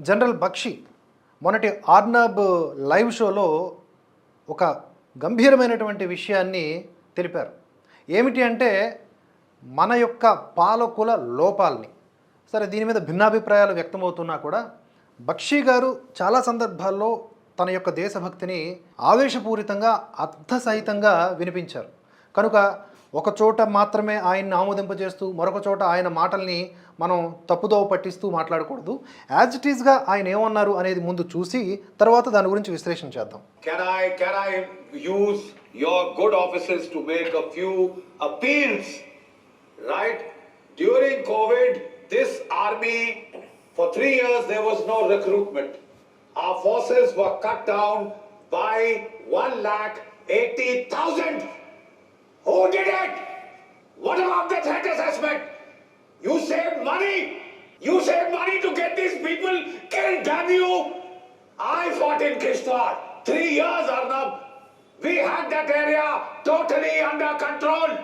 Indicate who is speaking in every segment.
Speaker 1: General Bakshi మొన్నటి Arnab live షోలో ఒక గంభీరమైనటువంటి విషయాన్ని తెలిపారు. ఏమిటి అంటే మన యొక్క పాలకుల లోపాలని. సరే దీని మీద భిన్నాభిప్రాయాలు వ్యక్తమవుతున్నా కూడా బక్షి గారు చాలా సందర్భాల్లో తన యొక్క దేశభక్తిని ఆవేశపూరితంగా అర్థసహితంగా వినిపించారు. కనుక ఒక చోట మాత్రమే ఆయన్ని ఆమోదింప చేస్తూ మరొక చోట ఆయన మాటల్ని మనం తప్పుదోవ పట్టిస్తూ మాట్లాడకూడదు. యాజ్ ఇట్ ఈస్గా ఆయన ఏమన్నారు అనేది ముందు చూసి తర్వాత దాని గురించి విశ్లేషణ చేద్దాం.
Speaker 2: Can I use your good offices to make a few appeals right during COVID this army for three years there was recruitment uh forces were cut down by one lakh eighty thousand Who did it? What about the threat assessment? You saved money. You saved money to get these people killed, damn you. I fought in Kishtwar. Three years, Arnab. We had that area totally under control.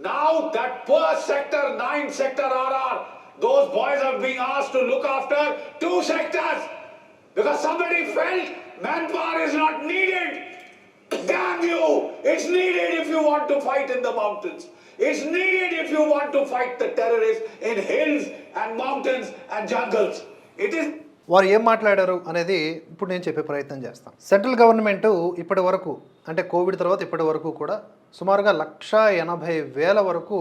Speaker 2: Now that poor sector, 9 sector RR, those boys are being asked to look after two sectors. Because somebody felt manpower is not needed. Damn you! It's needed if you want to fight in the mountains. It's needed if you want to fight the terrorists in hills and mountains and jungles. It is
Speaker 1: వారు ఏం మాట్లాడారు అనేది ఇప్పుడు నేను చెప్పే ప్రయత్నం చేస్తాను central government ఇప్పటి వరకు అంటే కోవిడ్ తర్వాత ఇప్పటి వరకు కూడా సుమారుగా లక్ష ఎనభై వేల వరకు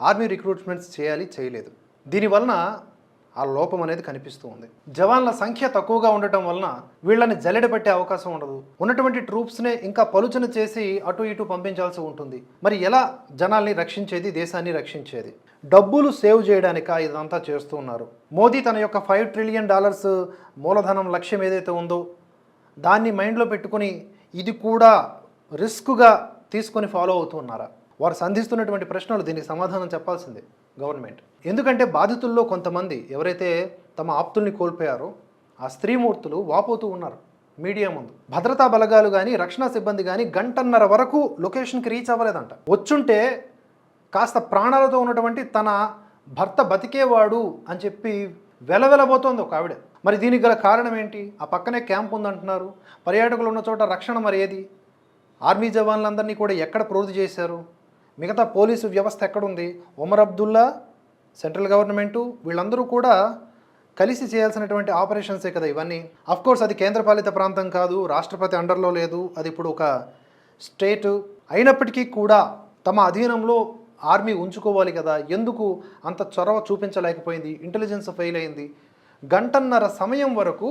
Speaker 1: ఆర్మీ రిక్రూట్మెంట్స్ చేయాలి చేయలేదు దీనివలన ఆ లోపం అనేది కనిపిస్తూ ఉంది. జవాన్ల సంఖ్య తక్కువగా ఉండటం వలన వీళ్ళని జల్లెడ పెట్టే అవకాశం ఉండదు. ఉన్నటువంటి ట్రూప్స్నే ఇంకా పలుచన చేసి అటు ఇటు పంపించాల్సి ఉంటుంది. మరి ఎలా జనాల్ని రక్షించేది దేశాన్ని రక్షించేది? డబ్బులు సేవ్ చేయడానిక ఇదంతా చేస్తూ ఉన్నారు. మోదీ తన యొక్క ఫైవ్ ట్రిలియన్ డాలర్స్ మూలధనం లక్ష్యం ఏదైతే ఉందో దాన్ని మైండ్లో పెట్టుకుని ఇది కూడా రిస్క్గా తీసుకొని ఫాలో అవుతూ ఉన్నారా? వారు సంధిస్తున్నటువంటి ప్రశ్నలు దీనికి సమాధానం చెప్పాల్సిందే. గవర్నమెంట్. ఎందుకంటే బాధితుల్లో కొంతమంది ఎవరైతే తమ ఆప్తుల్ని కోల్పోయారో ఆ స్త్రీమూర్తులు వాపోతూ ఉన్నారు మీడియా ముందు. భద్రతా బలగాలు కానీ రక్షణ సిబ్బంది కానీ గంటన్నర వరకు లొకేషన్కి రీచ్ అవ్వలేదంట. వచ్చుంటే కాస్త ప్రాణాలతో ఉన్నటువంటి తన భర్త బతికేవాడు అని చెప్పి వెలవెలబోతోంది ఒక ఆవిడ. మరి దీనికి గల కారణం ఏంటి? ఆ పక్కనే క్యాంప్ ఉందంటున్నారు. పర్యాటకులు ఉన్న చోట రక్షణ మరి ఏది? ఆర్మీ జవాన్లందరినీ కూడా ఎక్కడ ప్రోధి చేశారు? మిగతా పోలీసు వ్యవస్థ ఎక్కడుంది? ఉమర్ అబ్దుల్లా సెంట్రల్ గవర్నమెంటు వీళ్ళందరూ కూడా కలిసి చేయాల్సినటువంటి ఆపరేషన్సే కదా ఇవన్నీ. కోర్స్ అది కేంద్రపాలిత ప్రాంతం కాదు రాష్ట్రపతి అండర్లో లేదు అది ఇప్పుడు ఒక స్టేట్. అయినప్పటికీ కూడా తమ అధీనంలో ఆర్మీ ఉంచుకోవాలి కదా ఎందుకు అంత చొరవ చూపించలేకపోయింది ఇంటెలిజెన్స్ ఫెయిల్ అయింది. గంటన్నర సమయం వరకు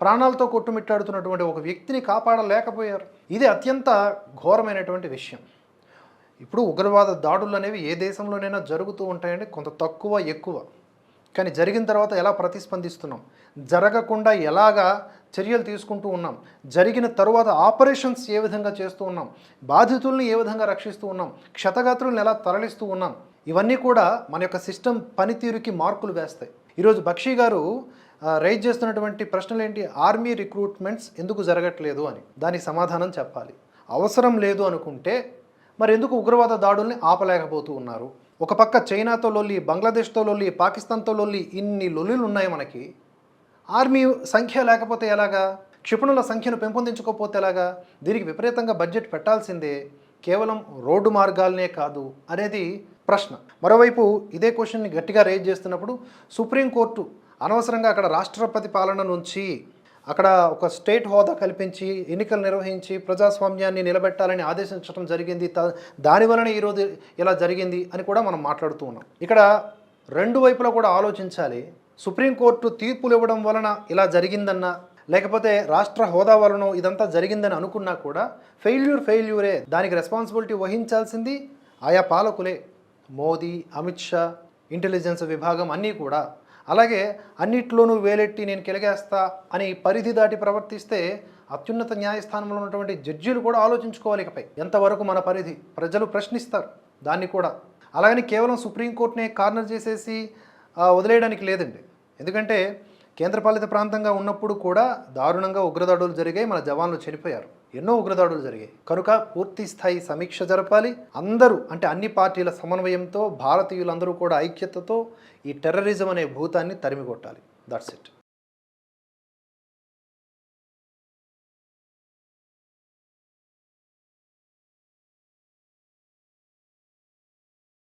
Speaker 1: ప్రాణాలతో కొట్టుమిట్టాడుతున్నటువంటి ఒక వ్యక్తిని కాపాడలేకపోయారు. ఇది అత్యంత ఘోరమైనటువంటి విషయం. ఇప్పుడు ఉగ్రవాద దాడులు అనేవి ఏ దేశంలోనైనా జరుగుతూ ఉంటాయండి కొంత తక్కువ ఎక్కువ. కానీ జరిగిన తర్వాత ఎలా ప్రతిస్పందిస్తున్నాం? జరగకుండా ఎలాగా చర్యలు తీసుకుంటూ ఉన్నాం? జరిగిన తరువాత ఆపరేషన్స్ ఏ విధంగా చేస్తూ ఉన్నాం? బాధితుల్ని ఏ విధంగా రక్షిస్తూ ఉన్నాం? క్షతగాత్రులను ఎలా తరలిస్తూ ఉన్నాం? ఇవన్నీ కూడా మన యొక్క సిస్టమ్ పనితీరుకి మార్కులు వేస్తాయి. ఈరోజు బక్షి గారు రైజ్ చేస్తున్నటువంటి ప్రశ్నలు ఏంటి ఆర్మీ రిక్రూట్మెంట్స్ ఎందుకు జరగట్లేదు అని. దానికి సమాధానం చెప్పాలి. అవసరం లేదు అనుకుంటే మరి ఎందుకు ఉగ్రవాద దాడుల్ని ఆపలేకపోతూ ఉన్నారు? ఒక పక్క చైనాతో లొల్లి బంగ్లాదేశ్తో లొల్లి పాకిస్తాన్తో లొల్లి ఇన్ని లొల్లిలు ఉన్నాయి మనకి. ఆర్మీ సంఖ్య లేకపోతే ఎలాగా? క్షిపణుల సంఖ్యను పెంపొందించుకోకపోతే ఎలాగా? దీనికి విపరీతంగా బడ్జెట్ పెట్టాల్సిందే. కేవలం రోడ్డు మార్గాలనే కాదు అనేది ప్రశ్న. మరోవైపు ఇదే క్వశ్చన్ని గట్టిగా రేజ్ చేస్తున్నప్పుడు సుప్రీంకోర్టు అనవసరంగా అక్కడ రాష్ట్రపతి పాలన నుంచి అక్కడ ఒక స్టేట్ హోదా కల్పించి ఎన్నికలు నిర్వహించి ప్రజాస్వామ్యాన్ని నిలబెట్టాలని ఆదేశించడం జరిగింది. దానివలన దాని వలన ఈరోజు ఇలా జరిగింది అని కూడా మనం మాట్లాడుతూ ఉన్నాం. ఇక్కడ రెండు వైపులా కూడా ఆలోచించాలి. సుప్రీంకోర్టు తీర్పులు ఇవ్వడం వలన ఇలా జరిగిందన్న లేకపోతే రాష్ట్ర హోదా వలన ఇదంతా జరిగిందని అనుకున్నా కూడా ఫెయిల్యూర్ ఫెయిల్యూరే. దానికి రెస్పాన్సిబిలిటీ వహించాల్సింది ఆయా పాలకులే. మోదీ అమిత్ షా ఇంటెలిజెన్స్ విభాగం అన్నీ కూడా. అలాగే అన్నిట్లోనూ వేలెట్టి నేను కెలగేస్తా అని పరిధి దాటి ప్రవర్తిస్తే అత్యున్నత న్యాయస్థానంలో ఉన్నటువంటి జడ్జీలు కూడా ఆలోచించుకోవాలి ఇకపై. ఎంతవరకు మన పరిధి? ప్రజలు ప్రశ్నిస్తారు దాన్ని కూడా. అలాగని కేవలం సుప్రీంకోర్టునే కార్నర్ చేసేసి వదిలేయడానికి లేదండి. ఎందుకంటే కేంద్రపాలిత ప్రాంతంగా ఉన్నప్పుడు కూడా దారుణంగా ఉగ్రదాడులు జరిగాయి మన జవాన్లు చనిపోయారు. ఎన్నో ఉగ్రదాడులు జరిగాయి. కనుక పూర్తి స్థాయి సమీక్ష జరపాలి. అందరూ అంటే అన్ని పార్టీల సమన్వయంతో భారతీయులందరూ కూడా ఐక్యతతో ఈ టెర్రరిజం అనే భూతాన్ని తరిమి కొట్టాలి దట్స్ ఇట్